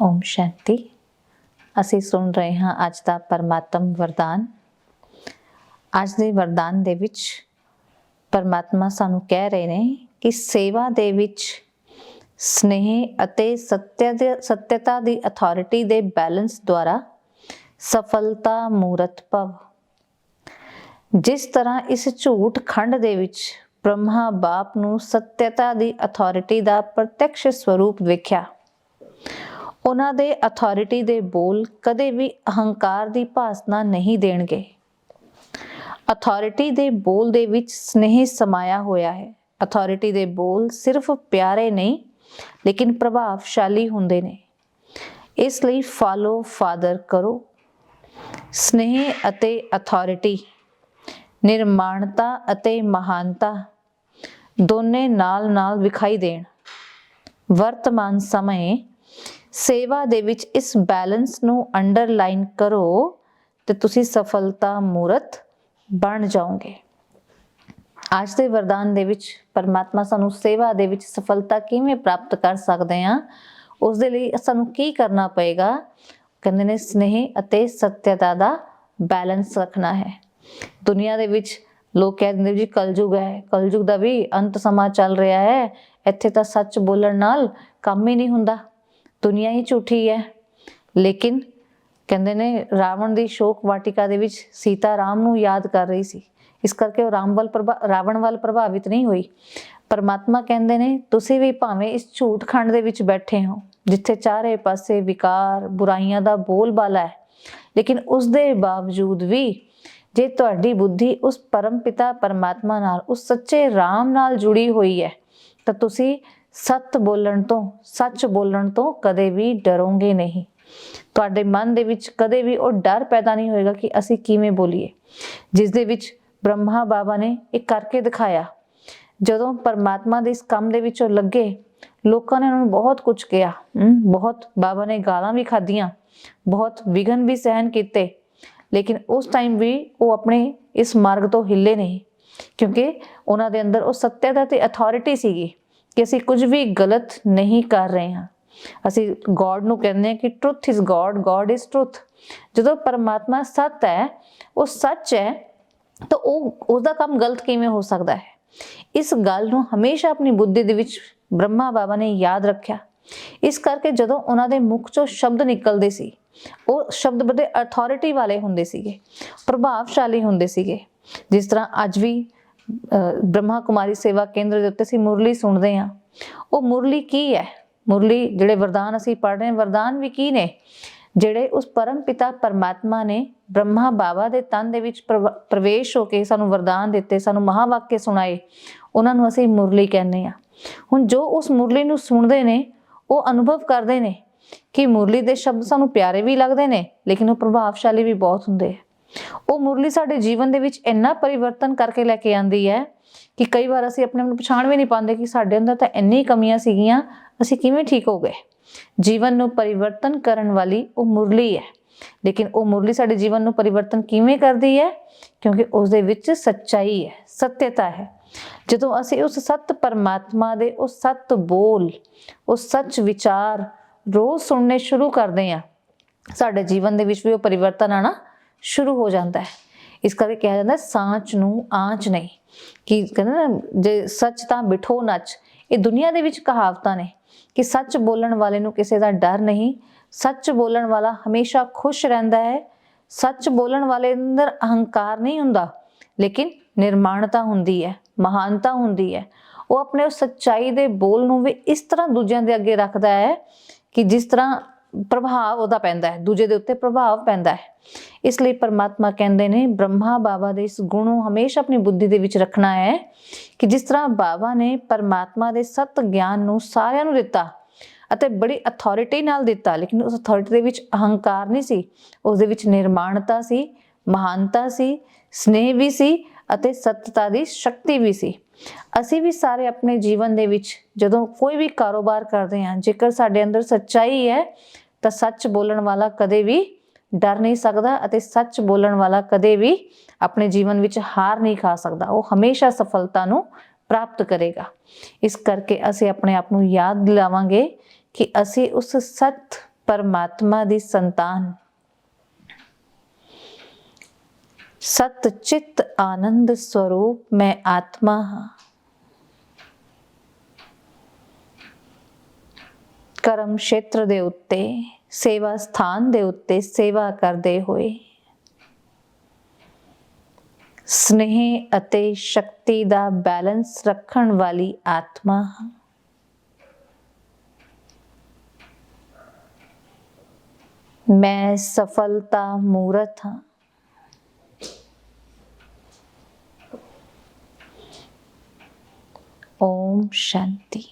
ਓਮ ਸ਼ਾਂਤੀ। ਅਸੀਂ ਸੁਣ ਰਹੇ ਹਾਂ ਅੱਜ ਦਾ ਪਰਮਾਤਮ ਵਰਦਾਨ। ਅੱਜ ਦੇ ਵਰਦਾਨ ਦੇ ਵਿੱਚ ਪਰਮਾਤਮਾ ਸਾਨੂੰ ਕਹਿ ਰਹੇ ਨੇ ਕਿ ਸੇਵਾ ਦੇ ਵਿੱਚ ਸਨੇਹ ਅਤੇ ਸਤਿਅ ਦੇ, ਸਤਿਅਤਾ ਦੀ ਅਥਾਰਟੀ ਦੇ ਬੈਲੈਂਸ ਦੁਆਰਾ ਸਫਲਤਾ ਮੂਰਤ ਭਵ। ਜਿਸ ਤਰ੍ਹਾਂ ਇਸ ਝੂਠ ਖੰਡ ਦੇ ਵਿੱਚ ਬ੍ਰਹਮਾ ਬਾਪ ਨੂੰ ਸਤਿਅਤਾ ਦੀ ਅਥਾਰਟੀ ਦਾ ਪ੍ਰਤੱਖ ਸਰੂਪ ਵੇਖਿਆ। ਉਹਨਾਂ ਦੇ ਅਥਾਰਟੀ ਦੇ ਬੋਲ ਕਦੇ ਵੀ ਅਹੰਕਾਰ ਦੀ ਭਾਸਨਾ ਨਹੀਂ ਦੇਣਗੇ। ਅਥਾਰਟੀ ਦੇ ਬੋਲ ਦੇ ਵਿੱਚ ਸਨੇਹ ਸਮਾਇਆ ਹੋਇਆ ਹੈ। ਅਥਾਰਟੀ ਦੇ ਬੋਲ ਸਿਰਫ ਪਿਆਰੇ ਨਹੀਂ, ਲੇਕਿਨ ਪ੍ਰਭਾਵਸ਼ਾਲੀ ਹੁੰਦੇ ਨੇ। ਇਸ ਲਈ ਫਾਲੋ ਫਾਦਰ ਕਰੋ। ਸਨੇਹ ਅਤੇ ਅਥਾਰਟੀ ਨਿਰਮਾਣਤਾ ਅਤੇ ਮਹਾਨਤਾ ਦੋਨੇ ਨਾਲ-ਨਾਲ ਵਿਖਾਈ ਦੇਣ। ਵਰਤਮਾਨ ਸਮੇਂ ਸੇਵਾ ਦੇ ਵਿੱਚ ਇਸ ਬੈਲੈਂਸ ਨੂੰ ਅੰਡਰਲਾਈਨ ਕਰੋ ਤੇ ਤੁਸੀਂ ਸਫਲਤਾ ਮੂਰਤ ਬਣ ਜਾਓਗੇ। ਅੱਜ ਦੇ ਵਰਦਾਨ ਦੇ ਵਿੱਚ ਪਰਮਾਤਮਾ ਸਾਨੂੰ ਸੇਵਾ ਦੇ ਵਿੱਚ ਸਫਲਤਾ ਕਿਵੇਂ ਪ੍ਰਾਪਤ ਕਰ ਸਕਦੇ ਹਾਂ, ਉਸ ਦੇ ਲਈ ਸਾਨੂੰ ਕੀ ਕਰਨਾ ਪਏਗਾ? ਕਹਿੰਦੇ ਨੇ ਸਨੇਹ ਅਤੇ ਸਤਿਅਤਾ ਦਾ ਬੈਲੈਂਸ ਰੱਖਣਾ ਹੈ। ਦੁਨੀਆ ਦੇ ਵਿੱਚ ਲੋਕ ਕਹਿੰਦੇ ਨੇ ਜੀ ਕਲਯੁਗ ਹੈ, ਕਲਯੁਗ ਦਾ ਵੀ ਅੰਤ ਸਮਾਂ ਚੱਲ ਰਿਹਾ ਹੈ, ਇੱਥੇ ਤਾਂ ਸੱਚ ਬੋਲਣ ਨਾਲ ਕੰਮ ਹੀ ਨਹੀਂ ਹੁੰਦਾ। ਦੁਨੀਆ ਹੀ ਝੂਠੀ ਹੈ। ਲੇਕਿਨ ਕਹਿੰਦੇ ਨੇ ਰਾਵਣ ਦੀ ਸ਼ੋਕ ਵਾਟਿਕਾ ਦੇ ਵਿੱਚ ਸੀਤਾ ਰਾਮ ਨੂੰ ਯਾਦ ਕਰ ਰਹੀ ਸੀ। ਇਸ ਕਰਕੇ ਉਹ ਰਾਮ ਵੱਲ ਰਾਵਣ ਵੱਲ ਪ੍ਰਭਾਵਿਤ ਨਹੀਂ ਹੋਈ। ਪਰਮਾਤਮਾ ਕਹਿੰਦੇ ਨੇ, ਤੁਸੀਂ ਵੀ ਭਾਵੇਂ ਇਸ ਝੂਠ ਖੰਡ ਦੇ ਵਿੱਚ ਬੈਠੇ ਹੋ, ਜਿੱਥੇ ਚਾਰੇ ਪਾਸੇ ਵਿਕਾਰ, ਬੁਰਾਈਆਂ ਦਾ ਬੋਲਬਾਲਾ ਹੈ, ਲੇਕਿਨ ਉਸ ਦੇ ਬਾਵਜੂਦ ਵੀ ਜੇ ਤੁਹਾਡੀ ਬੁੱਧੀ ਉਸ ਪਰਮ ਪਿਤਾ ਪਰਮਾਤਮਾ ਨਾਲ, ਉਸ ਸੱਚੇ ਰਾਮ ਨਾਲ ਜੁੜੀ ਹੋਈ ਹੈ, ਤਾਂ ਤੁਸੀਂ ਸੱਤ ਬੋਲਣ ਤੋਂ, ਸੱਚ ਬੋਲਣ ਤੋਂ ਕਦੇ ਵੀ ਡਰੋਗੇ ਨਹੀਂ। ਤੁਹਾਡੇ ਮਨ ਦੇ ਵਿੱਚ ਕਦੇ ਵੀ ਉਹ ਡਰ ਪੈਦਾ ਨਹੀਂ ਹੋਏਗਾ ਕਿ ਅਸੀਂ ਕਿਵੇਂ ਬੋਲੀਏ। ਜਿਸ ਦੇ ਵਿੱਚ ਬ੍ਰਹਮਾ ਬਾਬਾ ਨੇ ਇਹ ਕਰਕੇ ਦਿਖਾਇਆ। ਜਦੋਂ ਪਰਮਾਤਮਾ ਦੇ ਇਸ ਕੰਮ ਦੇ ਵਿੱਚ ਉਹ ਲੱਗੇ, ਲੋਕਾਂ ਨੇ ਉਹਨਾਂ ਨੂੰ ਬਹੁਤ ਕੁਝ ਕਿਹਾ। ਬਹੁਤ ਬਾਬਾ ਨੇ ਗਾਲਾਂ ਵੀ ਖਾਧੀਆਂ, ਬਹੁਤ ਵਿਗਨ ਵੀ ਸਹਿਨ ਕੀਤੇ। ਲੇਕਿਨ ਉਸ ਟਾਈਮ ਵੀ ਉਹ ਆਪਣੇ ਇਸ ਮਾਰਗ ਤੋਂ ਹਿੱਲੇ ਨਹੀਂ, ਕਿਉਂਕਿ ਉਹਨਾਂ ਦੇ ਅੰਦਰ ਉਹ ਸੱਤਿਅਤਾ ਤੇ ਅਥਾਰਟੀ ਸੀਗੀ। ਕਿ ਅਸੀਂ ਕੁਝ ਵੀ ਗਲਤ ਨਹੀਂ ਕਰ ਰਹੇ ਹਾਂ। ਅਸੀਂ ਗੋਡ ਨੂੰ ਕਹਿੰਦੇ ਹਾਂ ਕਿ truth is God God is truth ਜਦੋਂ ਪਰਮਾਤਮਾ ਸੱਤ ਹੈ, ਉਹ ਸੱਚ ਹੈ, ਤਾਂ ਉਹ ਉਸ ਕੰਮ ਗਲਤ ਕਿਵੇਂ ਹੋ ਸਕਦਾ ਹੈ? ਇਸ ਗੱਲ ਨੂੰ ਹਮੇਸ਼ਾ ਆਪਣੀ ਬੁੱਧੀ ਦੇ ਵਿੱਚ ਬ੍ਰਹਮਾ ਬਾਬਾ ਨੇ ਯਾਦ ਰੱਖਿਆ। ਇਸ ਕਰਕੇ ਜਦੋਂ ਉਹਨਾਂ ਦੇ ਮੁਖ ਚੋਂ ਸ਼ਬਦ ਨਿਕਲਦੇ ਸੀ, ਉਹ ਸ਼ਬਦ ਬੜੇ ਅਥਾਰਟੀ ਵਾਲੇ ਹੁੰਦੇ ਸੀਗੇ, ਪ੍ਰਭਾਵਸ਼ਾਲੀ ਹੁੰਦੇ ਸੀਗੇ। ਜਿਸ ਤਰ੍ਹਾਂ ਅੱਜ ਵੀ ਬ੍ਰਹਮਾ ਕੁਮਾਰੀ ਸੇਵਾ ਕੇਂਦਰ ਦੇ ਉੱਤੇ ਅਸੀਂ ਮੁਰਲੀ ਸੁਣਦੇ ਹਾਂ। ਉਹ ਮੁਰਲੀ ਕੀ ਹੈ? ਮੁਰਲੀ ਜਿਹੜੇ ਵਰਦਾਨ ਅਸੀਂ ਪੜ੍ਹ ਰਹੇ ਵਰਦਾਨ ਵੀ ਕੀ ਨੇ? ਜਿਹੜੇ ਉਸ ਪਰਮ ਪਿਤਾ ਪਰਮਾਤਮਾ ਨੇ ਬ੍ਰਹਮਾ ਬਾਬਾ ਦੇ ਤਨ ਦੇ ਵਿੱਚ ਪ੍ਰਵੇਸ਼ ਹੋ ਕੇ ਸਾਨੂੰ ਵਰਦਾਨ ਦਿੱਤੇ, ਸਾਨੂੰ ਮਹਾਵਾਕਿਆ ਸੁਣਾਏ, ਉਹਨਾਂ ਨੂੰ ਅਸੀਂ ਮੁਰਲੀ ਕਹਿੰਦੇ ਆ ਹੁਣ ਜੋ ਉਸ ਮੁਰਲੀ ਨੂੰ ਸੁਣਦੇ ਨੇ, ਉਹ ਅਨੁਭਵ ਕਰਦੇ ਨੇ ਕਿ ਮੁਰਲੀ ਦੇ ਸ਼ਬਦ ਸਾਨੂੰ ਪਿਆਰੇ ਵੀ ਲੱਗਦੇ ਨੇ, ਲੇਕਿਨ ਉਹ ਪ੍ਰਭਾਵਸ਼ਾਲੀ ਵੀ ਬਹੁਤ ਹੁੰਦੇ ਆ। ਉਹ ਮੁਰਲੀ ਸਾਡੇ ਜੀਵਨ ਦੇ ਵਿੱਚ ਇੰਨਾ ਪਰਿਵਰਤਨ ਕਰਕੇ ਲੈ ਕੇ ਆਂਦੀ ਹੈ ਕਿ ਕਈ ਵਾਰ ਅਸੀਂ ਆਪਣੇ ਆਪ ਨੂੰ ਪਛਾਣ ਵੀ ਨਹੀਂ ਪਾਉਂਦੇ ਕਿ ਸਾਡੇ ਅੰਦਰ ਤਾਂ ਇੰਨੀ ਕਮੀਆਂ ਸੀਗੀਆਂ, ਅਸੀਂ ਕਿਵੇਂ ਠੀਕ ਹੋ ਗਏ? ਜੀਵਨ ਨੂੰ ਪਰਿਵਰਤਨ ਕਰਨ ਵਾਲੀ ਉਹ ਮੁਰਲੀ ਹੈ। ਲੇਕਿਨ ਉਹ ਮੁਰਲੀ ਸਾਡੇ ਜੀਵਨ ਨੂੰ ਪਰਿਵਰਤਨ ਕਿਵੇਂ ਕਰਦੀ ਹੈ? ਕਿਉਂਕਿ ਉਸ ਦੇ ਵਿੱਚ ਸੱਚਾਈ ਹੈ, ਸਤਿਅਤਾ ਹੈ। ਜਦੋਂ ਅਸੀਂ ਉਸ ਸਤ ਪਰਮਾਤਮਾ ਦੇ ਉਸ ਸਤ ਬੋਲ ਉਸ ਸੱਚ ਵਿਚਾਰ ਰੋਜ਼ ਸੁਣਨੇ ਸ਼ੁਰੂ ਕਰਦੇ ਹਾਂ, ਸਾਡੇ ਜੀਵਨ ਦੇ ਵਿੱਚ ਵੀ ਉਹ ਪਰਿਵਰਤਨ ਆਣਾ ਸ਼ੁਰੂ ਹੋ ਜਾਂਦਾ ਹੈ। ਇਸ ਕਰਕੇ ਕਿਹਾ ਜਾਂਦਾ ਸਾਚ ਨੂੰ ਆਂਚ ਨਹੀਂ। ਕਿ ਕਹਿੰਦੇ ਨਾ, ਜੇ ਸੱਚ ਤਾਂ ਬਿਠੋ ਨੱਚ। ਇਹ ਦੁਨੀਆ ਦੇ ਵਿੱਚ ਕਹਾਵਤਾਂ ਨੇ ਕਿ ਸੱਚ ਬੋਲਣ ਵਾਲੇ ਨੂੰ ਕਿਸੇ ਦਾ ਡਰ ਨਹੀਂ। ਸੱਚ ਬੋਲਣ ਵਾਲਾ ਹਮੇਸ਼ਾ ਖੁਸ਼ ਰਹਿੰਦਾ ਹੈ। ਸੱਚ ਬੋਲਣ ਵਾਲੇ ਅੰਦਰ ਅਹੰਕਾਰ ਨਹੀਂ ਹੁੰਦਾ, ਲੇਕਿਨ ਨਿਰਮਾਣਤਾ ਹੁੰਦੀ ਹੈ, ਮਹਾਨਤਾ ਹੁੰਦੀ ਹੈ। ਉਹ ਆਪਣੇ ਉਸ ਸੱਚਾਈ ਦੇ ਬੋਲ ਨੂੰ ਵੀ ਇਸ ਤਰ੍ਹਾਂ ਦੂਜਿਆਂ ਦੇ ਅੱਗੇ ਰੱਖਦਾ ਹੈ ਕਿ ਜਿਸ ਤਰ੍ਹਾਂ ਪ੍ਰਭਾਵ ਉਹਦਾ ਪੈਂਦਾ ਹੈ, ਦੂਜੇ ਦੇ ਉੱਤੇ ਪ੍ਰਭਾਵ ਪੈਂਦਾ ਹੈ। ਇਸ ਲਈ ਪਰਮਾਤਮਾ ਕਹਿੰਦੇ ਨੇ, ਬ੍ਰਹਮਾ ਬਾਬਾ ਦੇ ਇਸ ਗੁਣ ਨੂੰ ਹਮੇਸ਼ਾ ਆਪਣੀ ਬੁੱਧੀ ਦੇ ਵਿੱਚ ਰੱਖਣਾ ਹੈ ਕਿ ਜਿਸ ਤਰ੍ਹਾਂ ਬਾਬਾ ਨੇ ਪਰਮਾਤਮਾ ਦੇ ਸਤ ਗਿਆਨ ਨੂੰ ਸਾਰਿਆਂ ਨੂੰ ਦਿੱਤਾ ਅਤੇ ਬੜੀ ਅਥਾਰਟੀ ਨਾਲ ਦਿੱਤਾ, ਲੇਕਿਨ ਉਸ ਅਥਾਰਟੀ ਦੇ ਵਿੱਚ ਅਹੰਕਾਰ ਨਹੀਂ ਸੀ। ਉਸ ਦੇ ਵਿੱਚ ਨਿਰਮਾਣਤਾ ਸੀ, ਮਹਾਨਤਾ ਸੀ, ਸਨੇਹ ਵੀ ਸੀ ਅਤੇ ਸਤਤਾ ਦੀ ਸ਼ਕਤੀ ਵੀ ਸੀ। ਅਸੀਂ ਵੀ ਸਾਰੇ ਆਪਣੇ ਜੀਵਨ ਦੇ ਵਿੱਚ ਜਦੋਂ ਕੋਈ ਵੀ ਕਾਰੋਬਾਰ ਕਰਦੇ ਹਾਂ, ਜੇਕਰ ਸਾਡੇ ਅੰਦਰ ਸੱਚਾਈ ਹੈ ਤਾਂ ਸੱਚ ਬੋਲਣ ਵਾਲਾ ਕਦੇ ਵੀ ਡਰ ਨਹੀਂ ਸਕਦਾ ਅਤੇ ਸੱਚ ਬੋਲਣ ਵਾਲਾ ਕਦੇ ਵੀ ਆਪਣੇ ਜੀਵਨ ਵਿੱਚ ਹਾਰ ਨਹੀਂ ਖਾ ਸਕਦਾ। ਉਹ ਹਮੇਸ਼ਾ ਸਫਲਤਾ ਨੂੰ ਪ੍ਰਾਪਤ ਕਰੇਗਾ। ਇਸ ਕਰਕੇ ਅਸੀਂ ਆਪਣੇ ਆਪ ਨੂੰ ਯਾਦ ਦਿਲਾਵਾਂਗੇ ਕਿ ਅਸੀਂ ਉਸ ਸਤ ਪਰਮਾਤਮਾ ਦੀ ਸੰਤਾਨ। ਸਤ ਚਿਤ ਆਨੰਦ ਸਰੂਪ ਮੈਂ ਆਤਮਾ ਹਾਂ। ਕਰਮ ਖੇਤਰ ਦੇ ਉੱਤੇ, ਸੇਵਾ ਸਥਾਨ ਦੇ ਉੱਤੇ ਸੇਵਾ ਕਰਦੇ ਹੋਏ। ਸਨੇਹ ਅਤੇ ਸ਼ਕਤੀ ਦਾ ਬੈਲੈਂਸ ਰੱਖਣ ਵਾਲੀ ਆਤਮਾ। ਹਾਂ ਮੈਂ ਸਫਲਤਾ ਮੂਰਤ ਹਾਂ। ਓਮ ਸ਼ਾਂਤੀ।